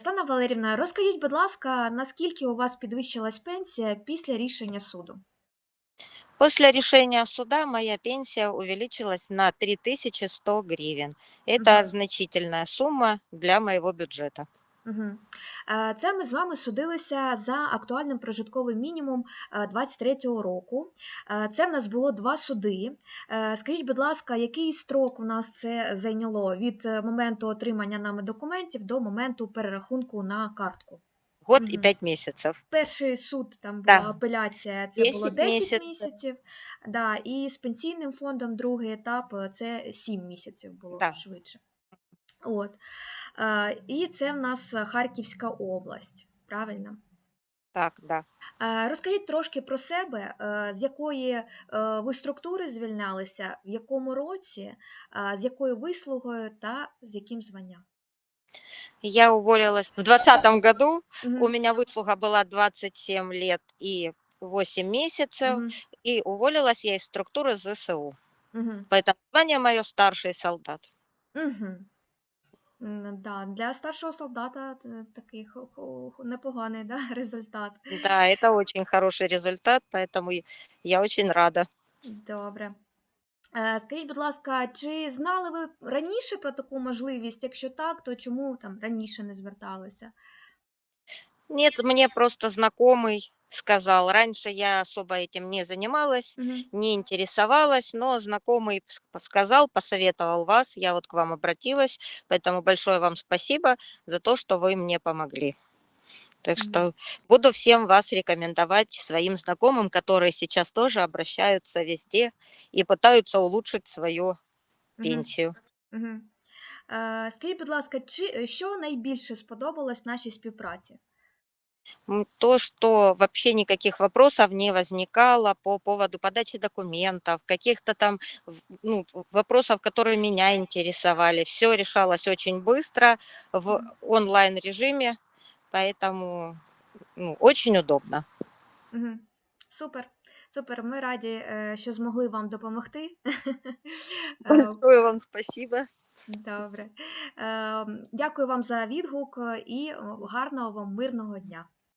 Оксана Валерівна, розкажіть, будь ласка, наскільки у вас підвищилась пенсія після рішення суду? После решения суда моя пенсия увеличилась на 3100 гривен. Это значительная сумма для моего бюджета. Угу. Це ми з вами судилися за актуальним прожитковим мінімум 23-го року. Е, Це в нас було два суди. Е, Скажіть, будь ласка, який строк у нас це зайняло від е, моменту отримання нами документів до моменту перерахунку на картку? Год и Мгм. пять месяцев. Перший суд там була Да. апеляція, це було 10 10 місяців. місяців. Да, і з пенсійним фондом другий етап е, це 7 місяців було Да. швидше. От. Е, І це в нас Харківська область, правильно? Так, да. Е, Розкажіть трошки про себе, е, з якої е, ви структури звільнялися, в якому році, е, з якою вислугою та з яким званням? Я уволилась в 2020 году. Мгм. У меня выслуга была 27 лет и 8 месяцев. Мгм. И уволилась я из структуры ЗСУ. Мгм. Поэтому звание мое старший солдат. Мгм. М, Да, для старшого солдата т- такий хо- хо- хо- непоганий да, результат. Да, это очень хороший результат, поэтому и я очень рада. Добре. Е, Скажіть, будь ласка, чи знали ви раніше про таку можливість? Якщо так, то чому там раніше не зверталися? Нет, мне просто знакомый сказал. Раньше я особо этим не занималась, Мгм. не интересовалась, но знакомый пс- сказал, посоветовал вас, я вот к вам обратилась, поэтому большое вам спасибо за то, что вы мне помогли. Так Мгм. что буду всем вас рекомендовать своим знакомым, которые сейчас тоже обращаются везде и пытаются улучшить свою Мгм. пенсию. Мгм. Е, Скажіть, будь ласка, чи що найбільше сподобалось в нашій співпраці? М, То, что вообще никаких вопросов не возникало по поводу подачи документов, каких-то там в- ну, вопросов, которые меня интересовали. Все решалось очень быстро в Мгм. онлайн-режиме, поэтому ну, очень удобно. Мгм. Супер, супер. Ми раді, е, що змогли вам допомогти. Е, Большое вам спасибо. Добре. Ем, Дякую вам за відгук е, і о, гарного вам мирного дня.